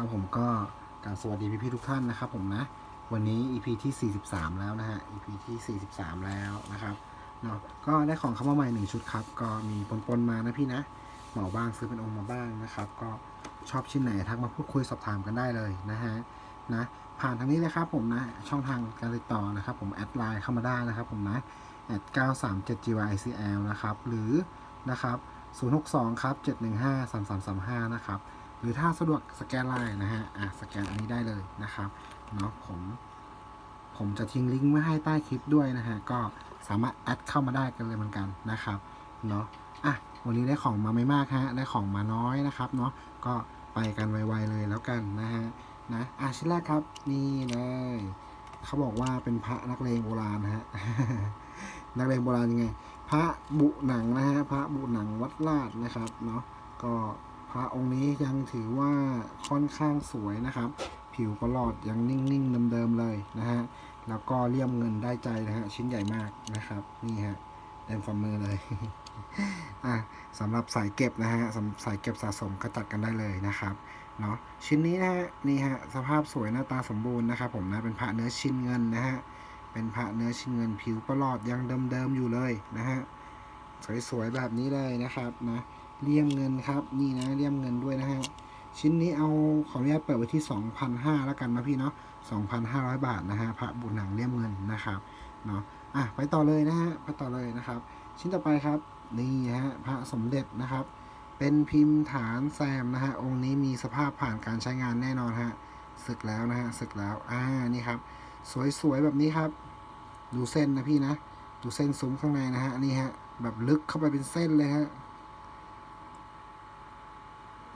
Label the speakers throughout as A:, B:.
A: ครับผมก็กราบสวัสดีพี่ๆทุกท่านนะครับผมนะ วันนี้ EP ที่ 43 แล้วนะฮะ EP ที่ 43 แล้วนะครับเนาะก็ได้ของเข้ามาใหม่หนึ่งชุดครับ ก็มีปนๆมานะพี่นะเหมาบ้างซื้อเป็นองค์มาบ้างนะครับ ก็ชอบชิ้นไหนทักมาพูดคุยสอบถามกันได้เลยนะฮะนะผ่านทางนี้เลยครับผมนะ ช่องทางการติดต่อนะครับผมแอดไลน์เข้ามาได้นะครับผมนะแอด937 gycl นะครับหรือนะครับ062 ครับ 715 3335 นะครับ หรือถ้าสะดวกสแกนไลน์นะฮะอะสแกนอันนี้ได้เลยนะครับเนาะผมผมจะทิ้งลิงก์ไว้ให้ใต้คลิปด้วยนะฮะก็สามารถแอดเข้ามาได้กันเลยเหมือนกันนะครับเนาะอะวันนี้ได้ของมาไม่มากฮะได้ของมาน้อยนะครับเนาะก็ไปกันไวๆเลยแล้วกันนะฮะนะอะชิ้นแรกครับนี่เลยเขาบอกว่าเป็นพระนักเลงโบราณนะฮะนักเลงโบราณยังไง พระบุหนังนะฮะพระบุหนังวัดลาดนะครับเนาะก็ พระองค์นี้ยังถือว่าค่อนข้างสวยนะครับ ผิวประหลอดยังนิ่งๆเดิมๆเลยนะฮะแล้วก็เลี่ยมเงินได้ใจนะฮะชิ้นใหญ่มากนะครับนี่ฮะเต็มฝ่ามือเลยอะสำหรับสายเก็บนะฮะสำสายเก็บสะสมก็จัดกันได้เลยนะครับเนาะชิ้นนี้นะฮะนี่ฮะสภาพสวยหน้าตาสมบูรณ์นะครับผมนะเป็นพระเนื้อชิ้นเงินนะฮะเป็นพระเนื้อชิ้นเงินผิวประหลอดยังเดิมๆอยู่เลยนะฮะสวยๆแบบนี้เลยนะครับนะ เลี่ยมเงินครับ นี่นะเลี่ยมเงินด้วยนะฮะชิ้นนี้เอาขออนุญาตเปิดไว้ที่ 2,500แล้วกันนะพี่เนาะ2,500 บาทนะฮะพระบุญหนังเลี่ยมเงินนะครับเนาะอะไปต่อเลยนะฮะไปต่อเลยนะครับ ชิ้นต่อไปครับนี่ฮะพระสมเด็จนะครับ เป็นพิมพ์ฐานแซมนะฮะองค์นี้มีสภาพผ่านการใช้งานแน่นอนฮะศึกแล้วนะฮะศึกแล้วอ่านี่ครับ สวยๆแบบนี้ครับ ดูเส้นนะพี่นะดูเส้นซุ้มข้างในนะฮะนี่ฮะแบบลึกเข้าไปเป็นเส้นเลยฮะ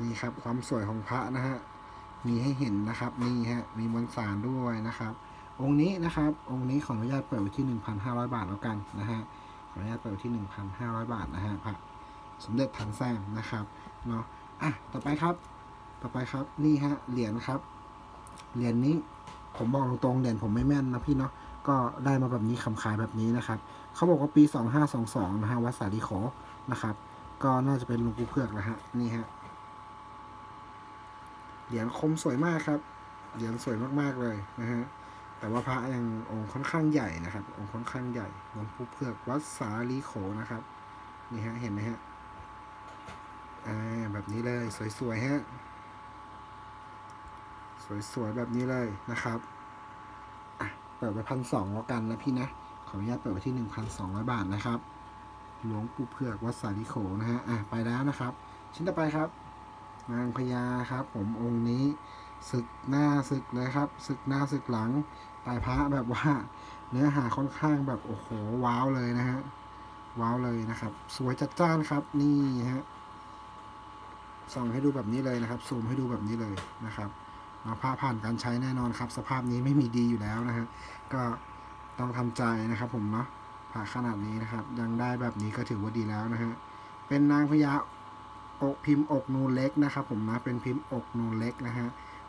A: นี่ครับความสวยของพระนะฮะมีให้เห็นนะครับนี่ฮะมีมวลสารด้วยนะครับ องค์นี้นะครับ องค์นี้ขออนุญาตเปิดไว้ที่ 1,500 บาทแล้วกันนะฮะขออนุญาตเปิดไว้ที่ 1,500 บาทนะฮะพระสมเด็จถังแซงนะครับเนาะอะต่อไปครับ ต่อไปครับนี่ฮะเหรียญครับเหรียญนี้ผมบอกตรงๆเหรียญผมไม่แม่นนะพี่เนาะก็ได้มาแบบนี้คำขายแบบนี้นะครับเขาบอกว่าปี 2522นะฮะวัดสาลีโขนะครับ ก็น่าจะเป็นหลุงปู่เพือกนะฮะนี่ฮะ เหรียญคมสวยมากครับ เหรียญสวยมากๆเลยนะฮะ แต่ว่าพระยังองค์ค่อนข้างใหญ่นะครับ องค์ค่อนข้างใหญ่หลวงปู่เพือกวัดสาลีโขนะครับ นี่ฮะ เห็นไหมฮะ อ่า แบบนี้เลย สวยๆฮะ สวยๆแบบนี้เลยนะครับ อะ เปิดไปพันสองแล้วกันนะพี่นะ ขออนุญาตเปิดไปที่หนึ่งพันสองร้อยบาทนะครับ หลวงปู่เผือกวัดสาลิโขนะฮะ อะ ไปแล้วนะครับ ชิ้นต่อไปครับ นางพญาครับผมองค์นี้ศึกหน้าศึกเลยครับศึกหน้าศึกหลังตายพระแบบว่าเนื้อหาค่อนข้างแบบโอ้โหว้าวเลยนะฮะว้าวเลยนะครับ สวยจัดจ้านครับนี่ฮะส่องให้ดูแบบนี้เลยนะครับ ซูมให้ดูแบบนี้เลยนะครับมาผ้าผ่านการใช้แน่นอนครับ สภาพนี้ไม่มีดีอยู่แล้วนะฮะก็ต้องทำใจนะครับ ผมเนาะผ่าขนาดนี้นะครับ ยังได้แบบนี้ก็ถือว่าดีแล้วนะฮะเป็นนางพญา อกพิมพ์อกนูนเล็กนะครับผมนะเป็นพิมพ์อกนูนเล็กนะฮะ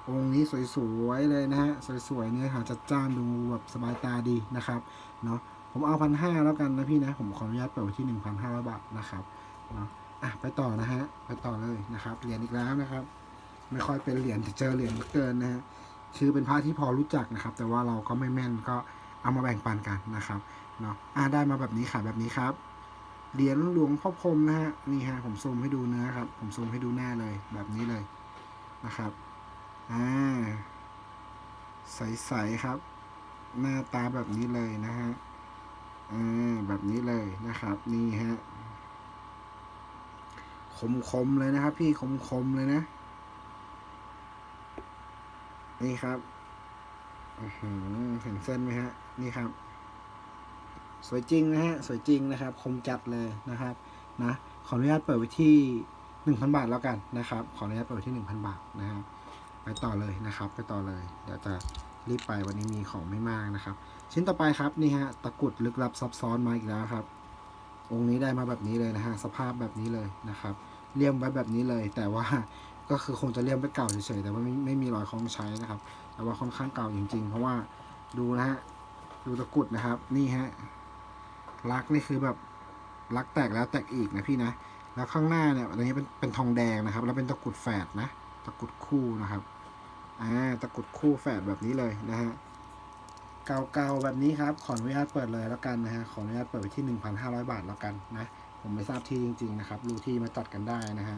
A: องค์นี้สวยๆเลยนะฮะสวยๆเนื้อหาจัดจ้านดูแบบสบายตาดีนะครับเนาะผมเอาพันห้าแล้วกันนะพี่นะผมขออนุญาตเปิดไว้ที่หนึ่งพันห้าร้อยบาทนะครับเนาะอะไปต่อนะฮะไปต่อเลยนะครับเหรียญอีกแล้วนะครับ ไม่ค่อยเป็นเหรียญแต่เจอเหรียญเหลือเกินนะฮะคือเป็นพระที่พอรู้จักนะครับ แต่ว่าเราก็ไม่แม่นก็เอามาแบ่งปันกันนะครับเนาะอะได้มาแบบนี้ขายแบบนี้ครับ เหรียญหลวงพ่อพรมนะฮะนี่ฮะผมซูมให้ดูเนื้อครับ ผมซูมให้ดูหน้าเลยแบบนี้เลยนะครับอ่าใสๆครับ หน้าตาแบบนี้เลยนะฮะอ่าแบบนี้เลยนะครับ นี่ฮะคมๆเลยนะครับ พี่คมๆเลยนะ นี่ครับอื้อหือเห็นเส้นไหมฮะ นี่ครับ สวยจริงนะฮะ สวยจริงนะครับ คมจัดเลยนะครับนะ ขออนุญาตเปิดไว้ที่หนึ่งพันบาทแล้วกันนะครับ ขออนุญาตเปิดไว้ที่หนึ่งพันบาทนะครับไปต่อเลยนะครับ ไปต่อเลย เดี๋ยวจะรีบไปวันนี้มีของไม่มากนะครับ ชิ้นต่อไปครับนี่ฮะตะกุดลึกลับซับซ้อนมาอีกแล้วครับ องค์นี้ได้มาแบบนี้เลยนะฮะสภาพแบบนี้เลยนะครับเลี่ยมไว้แบบนี้เลย แต่ว่าก็คือคงจะเลี่ยมไปเก่าเฉยๆแต่ว่าไม่ไม่มีรอยคล้องใช้นะครับแต่ว่าค่อนข้างเก่าจริงๆ เพราะว่าดูนะฮะดูตะกุดนะครับนี่ฮะ ลักนี่คือแบบลักแตกแล้วแตกอีกนะพี่นะ แล้วข้างหน้าเนี่ยอันนี้เป็นเป็นทองแดงนะครับ แล้วเป็นตะกุดแฝดนะ ตะกุดคู่นะครับ อ่า ตะกุดคู่แฝดแบบนี้เลยนะฮะ เก่าๆแบบนี้ครับ ขออนุญาตเปิดเลยแล้วกันนะฮะ ขออนุญาตเปิดไปที่ 1,500 บาทแล้วกันนะ ผมไม่ทราบที่จริง ๆ นะครับ รู้ที่มาจัดกันได้นะฮะ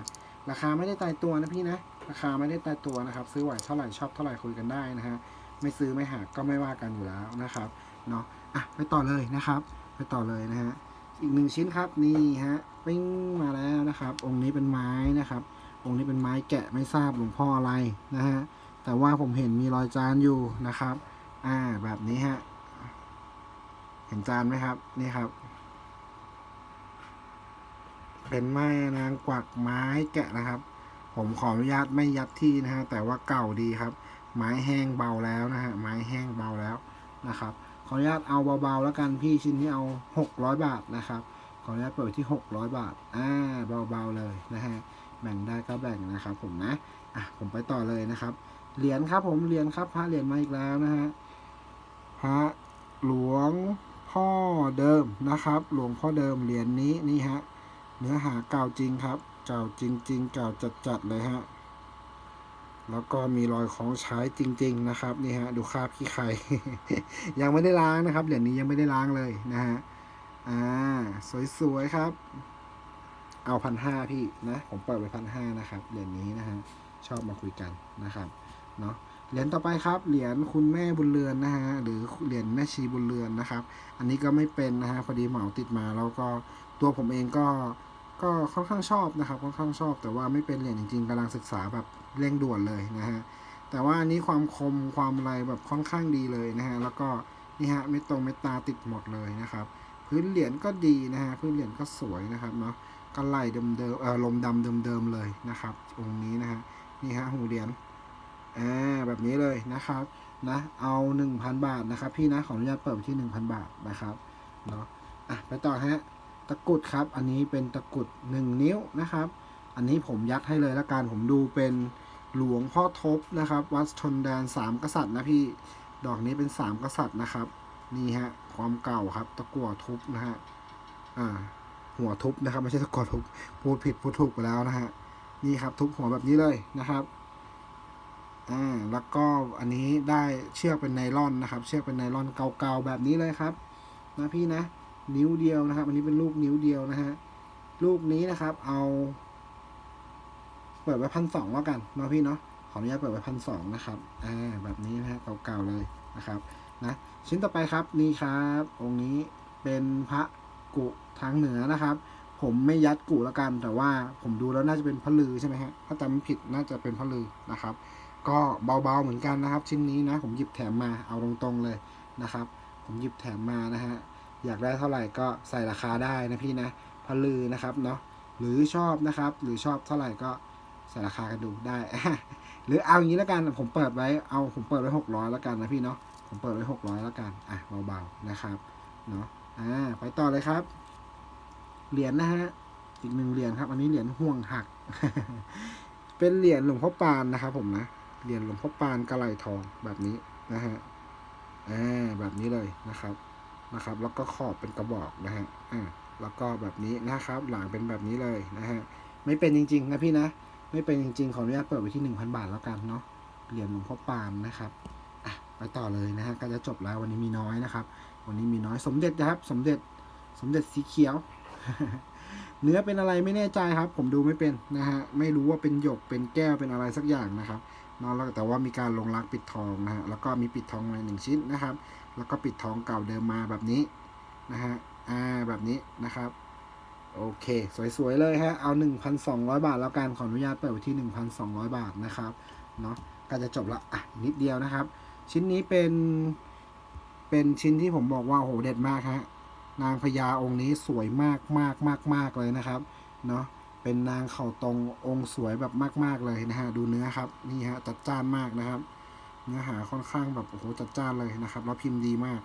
A: ราคาไม่ได้ตายตัวนะพี่นะ ราคาไม่ได้ตายตัวนะครับ ซื้อไหวเท่าไหร่ชอบเท่าไหร่คุยกันได้นะฮะ ไม่ซื้อไม่หักก็ไม่ว่ากันอยู่แล้วนะครับ เนาะ อะ ไปต่อเลยนะครับ ไปต่อเลยนะฮะอีกหนึ่งชิ้นครับนี่ฮะปิ้งมาแล้วนะครับ องค์นี้เป็นไม้นะครับ องค์นี้เป็นไม้แกะไม่ทราบหลวงพ่ออะไรนะฮะแต่ว่าผมเห็นมีรอยจานอยู่นะครับ อ่าแบบนี้ฮะเห็นจานไหมครับนี่ครับ เป็นไม้นางกวักไม้แกะนะครับ ผมขออนุญาตไม่ยัดที่นะฮะแต่ว่าเก่าดีครับ ไม้แห้งเบาแล้วนะฮะไม้แห้งเบาแล้วนะครับ ขออนุญาตเอาเบาๆแล้วกันพี่ชิ้นนี้เอา 600 บาทนะครับ ขออนุญาตเปิดที่ 600 บาท อ่า เบาๆเลยนะฮะ แบ่งได้ก็แบ่งนะครับ ผมนะ อะ ผมไปต่อเลยนะครับ เหรียญครับผม เหรียญครับพระเหรียญมาอีกแล้วนะฮะ พระหลวงพ่อเดิมนะครับ หลวงพ่อเดิมเหรียญนี้นี่ฮะ เนื้อหาเก่าจริงครับ เก่าจริง ๆ เก่าจัดๆเลยฮะ แล้วก็มีรอยของใช้จริง ๆ นะครับนี่ฮะดูคราบขี้ไข่ยังไม่ได้ล้างนะครับเหรียญนี้ยังไม่ได้ล้างเลยนะฮะอ่าสวยๆครับ เอาพันห้าพี่นะผมเปิดไปพันห้านะครับเหรียญนี้นะฮะชอบมาคุยกันนะครับเนาะเหรียญต่อไปครับเหรียญคุณแม่บุญเรือนนะฮะหรือเหรียญแม่ชีบุญเรือนนะครับ อันนี้ก็ไม่เป็นนะฮะพอดีเหมาติดมาแล้วก็ตัวผมเองก็ ก็ค่อนข้างชอบนะครับค่อนข้างชอบ แต่ว่าไม่เป็นเหรียญจริงๆกำลังศึกษาแบบเร่งด่วนเลยนะฮะแต่ว่าอันนี้ความคมความอะไรแบบค่อนข้างดีเลยนะฮะแล้วก็นี่ฮะไม่ตรงเม็ดตาติดหมดเลยนะครับ พื้นเหรียญก็ดีนะฮะพื้นเหรียญก็สวยนะครับเนาะก็ไหลเดิมเดิมๆเออลมดำเดิมๆเลยนะครับ องค์นี้นะฮะนี่ฮะหูเหรียญอ่าแบบนี้เลยนะครับนะเอา 1,000 บาทนะครับ พี่นะขออนุญาตเปิดที่ 1,000 บาทนะครับเนาะอะไปต่อฮะ ตะกุดครับ อันนี้เป็นตะกุด1 นิ้วนะครับ อันนี้ผมยัดให้เลยละกันผมดูเป็นหลวงพ่อทบนะครับ วัดชนแดนสามกษัตริย์นะพี่ดอกนี้เป็นสามกษัตริย์นะครับ นี่ฮะความเก่าครับ ตะกั่วทุบนะฮะอ่าหัวทุบนะครับไม่ใช่ตะกั่วทุบพูดผิดพูดถูกไปแล้วนะฮะนี่ครับทุบหัวแบบนี้เลยนะครับอ่าแล้วก็อันนี้ได้เชือกเป็นไนลอนนะครับ เชือกเป็นไนลอนเก่าๆแบบนี้เลยครับ นะพี่นะ นิ้วเดียวนะครับ อันนี้เป็นลูกนิ้วเดียวนะฮะลูกนี้นะครับ เอา เปิดไว้พันสองแล้วกันเนาะพี่เนาะขออนุญาตเปิดไว้พันสองนะครับอ่าแบบนี้นะฮะเก่าๆเลยนะครับนะชิ้นต่อไปครับนี่ครับ องค์นี้เป็นพระกุทางเหนือนะครับ ผมไม่ยัดกุแล้วกัน แต่ว่าผมดูแล้วน่าจะเป็นพระลือใช่ไหมฮะถ้าจำไม่ผิดน่าจะเป็นพระลือนะครับ ก็เบาๆเหมือนกันนะครับ ชิ้นนี้นะ ผมหยิบแถมมาเอาตรงๆเลยนะครับ ผมหยิบแถมมานะฮะ อยากได้เท่าไหร่ก็ใส่ราคาได้นะพี่นะพลือนะครับเนาะหรือชอบนะครับ หรือชอบเท่าไหร่ก็ใส่ราคากันดูได้ หรือเอาอย่างนี้แล้วกันผมเปิดไว้เอาผมเปิดไว้หกร้อยแล้วกันนะพี่เนาะผมเปิดไว้หกร้อยแล้วกันอะเบาๆนะครับเนาะอ่าไปต่อเลยครับเหรียญนะฮะอีกหนึ่งเหรียญครับ อันนี้เหรียญห่วงหัก เป็นเหรียญหลวงพ่อปานนะครับ ผมนะเหรียญหลวงพ่อปานกระไหลทองแบบนี้นะฮะอ่าแบบนี้เลยนะครับ นะครับ แล้วก็ขอบเป็นกระบอกนะฮะอ่าแล้วก็แบบนี้นะครับ หลังเป็นแบบนี้เลยนะฮะ ไม่เป็นจริง ๆ นะพี่นะ ไม่เป็นจริง ๆ ขออนุญาตเปิดไปที่หนึ่งพันบาทแล้วกันเนาะ เหรียญหลวงพ่อปานนะครับ อะ ไปต่อเลยนะฮะ ก็จะจบแล้ววันนี้มีน้อยนะครับ วันนี้มีน้อย สมเด็จนะครับ สมเด็จ สมเด็จสีเขียว เนื้อเป็นอะไรไม่แน่ใจครับ ผมดูไม่เป็นนะฮะ ไม่รู้ว่าเป็นหยก เป็นแก้ว เป็นอะไรสักอย่างนะครับ เนาะแล้วแต่ว่ามีการลงรักปิดทองนะฮะแล้วก็มีปิดทองมาหนึ่งชิ้นนะครับ แล้วก็ปิดทองเก่าเดิมมาแบบนี้นะฮะอ่าแบบนี้นะครับโอเค สวยๆเลยฮะเอา 1,200 บาท แล้วกันขออนุญาตเปิดไว้ที่ 1,200 บาทนะครับเนาะก็จะจบละอะนิดเดียวนะครับ ชิ้นนี้เป็นเป็นชิ้นที่ผมบอกว่าโหเด็ดมากฮะนางพญาองค์นี้สวยมากมากมากมากเลยนะครับเนาะ เป็นนางเข่าตรงองค์สวยแบบมาก ๆเลยนะฮะดูเนื้อครับนี่ฮะจัดจ้านมากนะครับ เนื้อหาค่อนข้างแบบโอ้โหจัดจ้านเลยนะครับ แล้วพิมพ์ดีมาก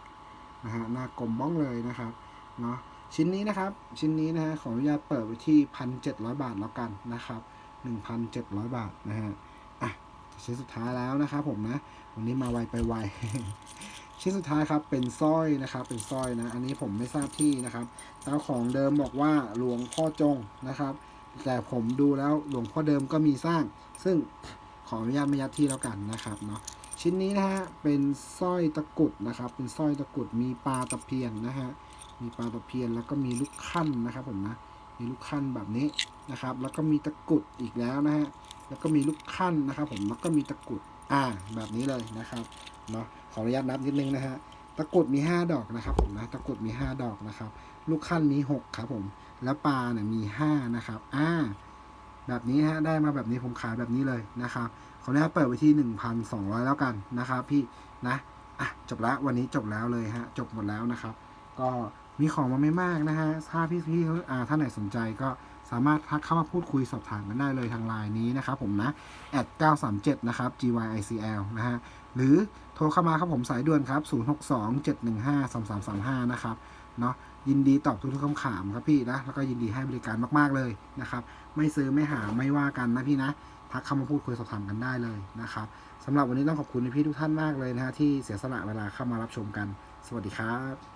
A: นะฮะหน้ากลมบ้องเลยนะครับเนาะชิ้นนี้นะครับ ชิ้นนี้นะฮะขออนุญาตเปิดไว้ที่พันเจ็ดร้อยบาทแล้วกันนะครับหนึ่งพันเจ็ดร้อยบาทนะฮะอะชิ้นสุดท้ายแล้วนะครับผมนะวันนี้มาไวไปไวชิ้นสุดท้ายครับเป็นสร้อยนะครับเป็นสร้อยนะ อันนี้ผมไม่ทราบที่นะครับเจ้าของเดิมบอกว่าหลวงพ่อจงนะครับ แต่ผมดูแล้วหลวงพ่อเดิมก็มีสร้าง ซึ่งขออนุญาตไม่ยัดที่แล้วกันนะครับเนาะชิ้นนี้นะฮะเป็นสร้อยตะกุดนะครับ เป็นสร้อยตะกุดมีปลาตะเพียนนะฮะมีปลาตะเพียนแล้วก็มีลูกขั้นนะครับผมนะมีลูกขั้นแบบนี้นะครับ แล้วก็มีตะกุดอีกแล้วนะฮะแล้วก็มีลูกขั้นนะครับ ผมแล้วก็มีตะกุดอ่าแบบนี้เลยนะครับเนาะขออนุญาตนับนิดนึงนะฮะ ตะกรุดมี 5 ดอกนะครับผมนะตะกรุดมี 5 ดอกนะครับ ลูกขั้นมี 6 ครับผม แล้วปลาเนี่ยมี 5 นะครับ อ่า แบบนี้ฮะได้มาแบบนี้ผมขายแบบนี้เลยนะครับขออนุญาตเปิดไปที่ 1,200 แล้วกันนะครับพี่นะอะจบแล้ววันนี้จบแล้วเลยฮะจบหมดแล้วนะครับ ก็มีของมาไม่มากนะฮะถ้าพี่พี่ๆอ่าท่านไหนสนใจก็ สามารถทักเข้ามาพูดคุยสอบถามกันได้เลยทางไลน์นี้นะครับผมนะ at 937 นะครับ gyicl นะฮะ หรือโทรเข้ามาครับผมสายด่วนครับ 062-715-3335 นะครับ เนาะยินดีตอบทุกๆคำถามครับพี่นะ แล้วก็ยินดีให้บริการมากๆเลยนะครับ ไม่ซื้อไม่หาไม่ว่ากันนะพี่นะ ทักเข้ามาพูดคุยสอบถามกันได้เลยนะครับสำหรับวันนี้ต้องขอบคุณพี่ทุกท่านมากเลยนะฮะที่เสียสละเวลาเข้ามารับชมกัน สวัสดีครับ